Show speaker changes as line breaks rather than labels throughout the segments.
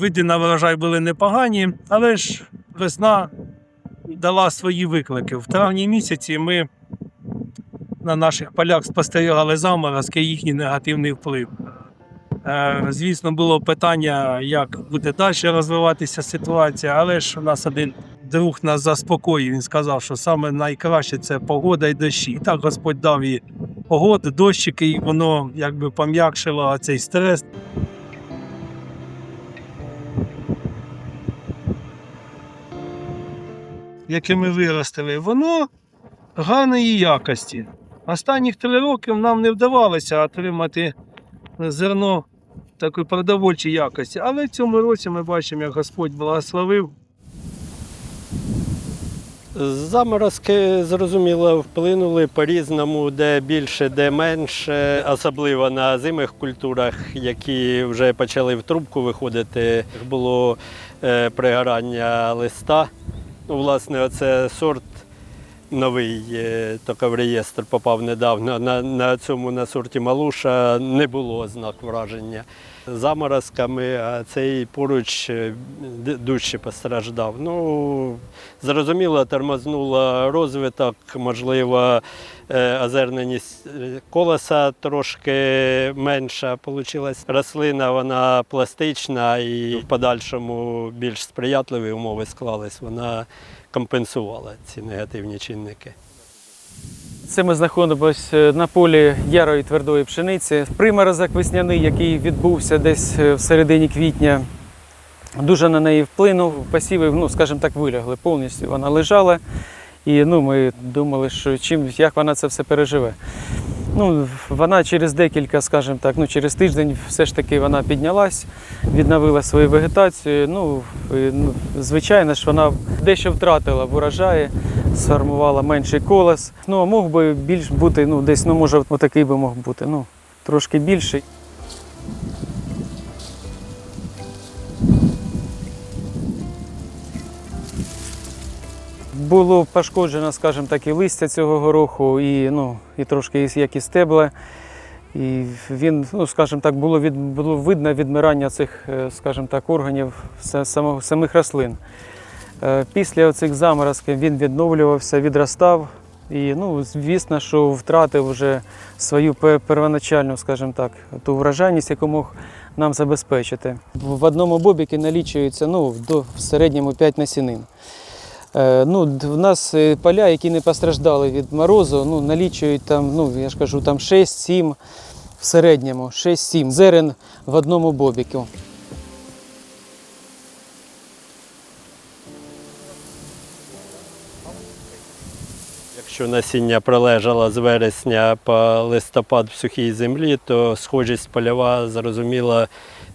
Види на врожай були непогані, але ж весна дала свої виклики. В травні місяці ми на наших полях спостерігали заморозки, їхній негативний вплив. Е, Звісно, було питання, як буде далі розвиватися ситуація, але ж у нас один друг нас заспокоїв. Він сказав, що саме найкраще це погода і дощі. І так Господь дав і погоду, дощики, і воно якби пом'якшило цей стрес. Яке ми виростили, воно гарної якості. Останніх три роки нам не вдавалося отримати зерно такої продовольчої якості. Але в цьому році ми бачимо, як Господь благословив.
Заморозки, зрозуміло, вплинули по-різному, де більше, де менше, особливо на зимих культурах, які вже почали в трубку виходити. Було е, пригорання листа. Ну, власне, оце сорт новий, е, тільки в реєстр попав недавно. На, на цьому на сорті Малуша не було знак враження заморозками, а цей поруч е, дужче постраждав. Ну, зрозуміло, тормознуло розвиток, можливо, е, озерненість колеса трошки менша вийшла. Рослина вона пластична і в подальшому більш сприятливі умови склались. Вона компенсувала ці негативні чинники.
Це ми знаходимося на полі ярої твердої пшениці. Приморозок весняний, який відбувся десь е, в середині квітня, дуже на неї вплинув. Посіви, ну, скажімо так, вилягли повністю. Вона лежала. І ну, ми думали, що чим, як вона це все переживе. Ну, вона через декілька, скажімо так, ну, через тиждень все ж таки вона піднялась, відновила свою вегетацію. Ну, ну, звичайно ж, вона дещо втратила в урожаї, сформувала менший колос. Ну, а мог би більш бути, ну, десь, ну, може, отакий би мог бути, ну, трошки більший. Було пошкоджено, скажімо так, і листя цього гороху, і, ну, і трошки як і стебла. І він, ну, скажімо так, було, від, було видно відмирання цих, е, скажімо так, органів са- самого, самих рослин. Е, Після цих заморозків він відновлювався, відростав. І, ну, звісно, що втратив вже свою первоначальну, скажімо так, ту врожайність, яку мог нам забезпечити. В одному бобіки налічується ну, до, в середньому 5 насінин. Е, Ну, в нас е, поля, які не постраждали від морозу, ну, налічують там, ну, я ж кажу, там 6-7 в середньому, 6-7 зерен в одному бобіку.
Якщо насіння пролежало з вересня по листопад в сухій землі, то схожість польова зрозуміло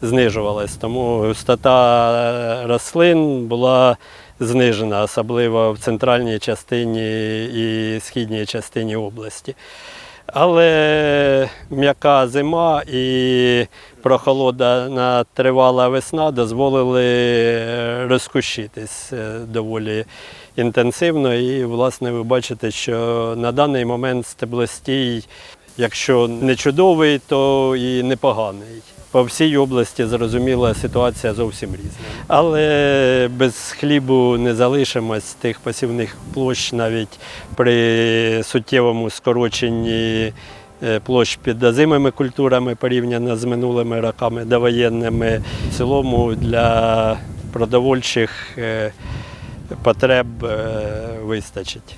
знижувалась. Тому густота рослин була знижена, особливо в центральній частині і східній частині області. Але м'яка зима і прохолодна тривала весна дозволили е, розкущитись е, доволі інтенсивно. І, власне, ви бачите, що на даний момент стеблостій, якщо не чудовий, то і непоганий. По всій області зрозуміла ситуація зовсім різна. Але без хлібу не залишимось тих посівних площ навіть при суттєвому скороченні е, площ під озимими культурами порівняно з минулими роками довоєнними. В цілому для продовольчих е, потреб е, вистачить.